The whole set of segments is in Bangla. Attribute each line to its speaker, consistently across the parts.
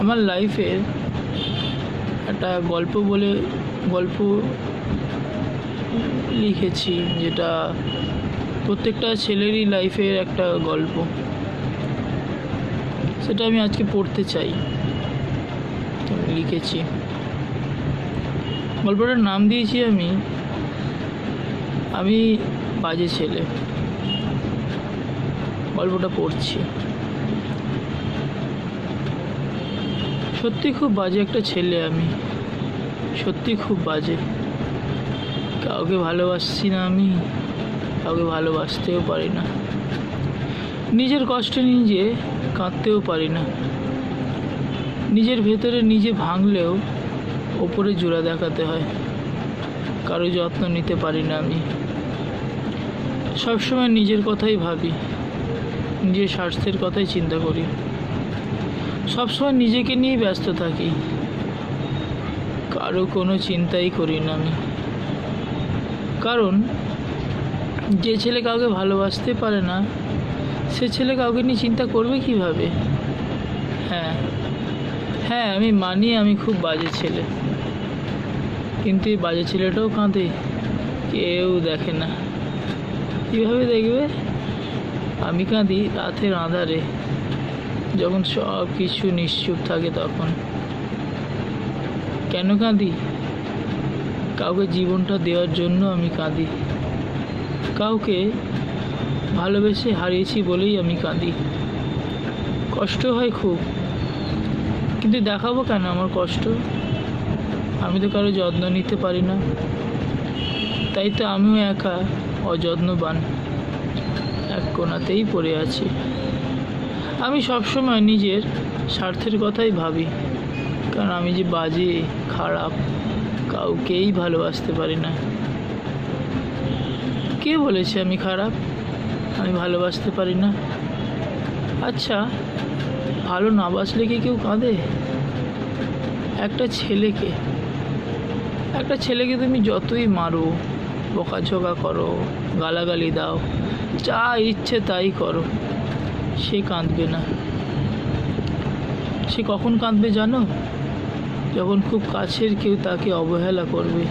Speaker 1: আমার লাইফের একটা গল্প বলে, গল্প লিখেছি যেটা প্রত্যেকটা ছেলেরই লাইফের একটা গল্প। সেটা আমি আজকে পড়তে চাই। লিখেছি। গল্পটার নাম দিয়েছি আমি আমি বাজে ছেলে। গল্পটা পড়ছি। সত্যি খুব বাজে একটা ছেলে আমি। সত্যি খুব বাজে। কাউকে ভালোবাসছি না আমি, কাউকে ভালোবাসতেও পারি না। নিজের কষ্টে নিজে কাঁদতেও পারি না। নিজের ভেতরে নিজে ভাঙলেও ওপরে জোড়া দেখাতে হয়। কারও যত্ন নিতে পারি না আমি। সবসময় নিজের কথাই ভাবি, নিজের স্বাস্থ্যের কথাই চিন্তা করি। সবসময় নিজেকে নিয়ে ব্যস্ত থাকি। কারও কোনো চিন্তাই করি না আমি। কারণ, যে ছেলে কাউকে ভালোবাসতে পারে না, সে ছেলে কাউকে নিয়ে চিন্তা করবে কীভাবে? হ্যাঁ হ্যাঁ আমি মানি আমি খুব বাজে ছেলে। কিন্তু এই বাজে ছেলেটাও কাঁদে, কেউ দেখে না। কীভাবে দেখবে? আমি কাঁদি রাতের আঁধারে। যখন সব কিছু নিশ্চুপ থাকে তখন। কেন কাঁদি? কাউকে জীবনটা দেওয়ার জন্য আমি কাঁদি। কাউকে ভালোবেসে হারিয়েছি বলেই আমি কাঁদি। কষ্ট হয় খুব। কিন্তু দেখাবো কেন আমার কষ্ট? আমি তো কারও যত্ন নিতে পারি না। তাই তো আমিও একা অযত্নবান। এক কোণাতেই পড়ে আছি। আমি সবসময় নিজের স্বার্থের কথাই ভাবি। কারণ আমি যে বাজে, খারাপ কাউকেই ভালোবাসতে পারি না। কে বলেছে আমি খারাপ? আমি ভালোবাসতে পারি না। আচ্ছা ভালো না বাসলে কি কেউ কাঁদে? একটা ছেলেকে একটা ছেলেকে তুমি যতই মারো, বকাঝকা করো, গালাগালি দাও, যা ইচ্ছে তাই করো। সে কাঁদবে না। সে কখন কাঁদবে জানো? যখন খুব কাছের কেউ তাকে অবহেলা করবে।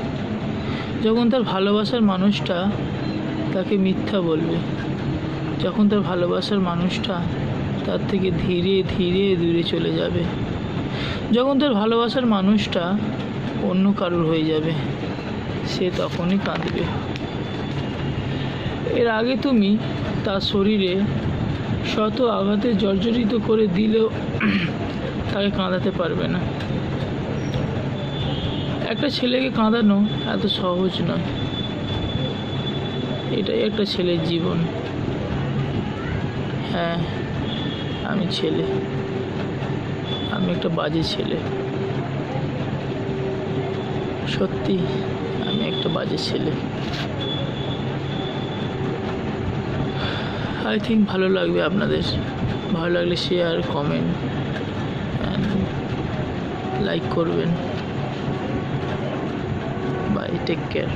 Speaker 1: যখন তার ভালোবাসার মানুষটা তাকে মিথ্যা বলবে। যখন তার ভালোবাসার মানুষটা তার থেকে ধীরে ধীরে দূরে চলে যাবে। যখন তার ভালোবাসার মানুষটা অন্য কারোর হয়ে যাবে, সে তখনই কাঁদবে। এর আগে তুমি তার শরীরে শত আঘাতে জর্জরিত করে দিলেও তাকে কাঁদাতে পারবে না। একটা ছেলেকে কাঁদানো এত সহজ নয়। এটাই একটা ছেলের জীবন। হ্যাঁ আমি ছেলে। আমি একটা বাজে ছেলে। সত্যি, আমি একটা বাজে ছেলে। আই থিঙ্ক ভালো লাগবে আপনাদের। ভালো লাগলে শেয়ার কমেন্ট লাইক করবেন। Bye take care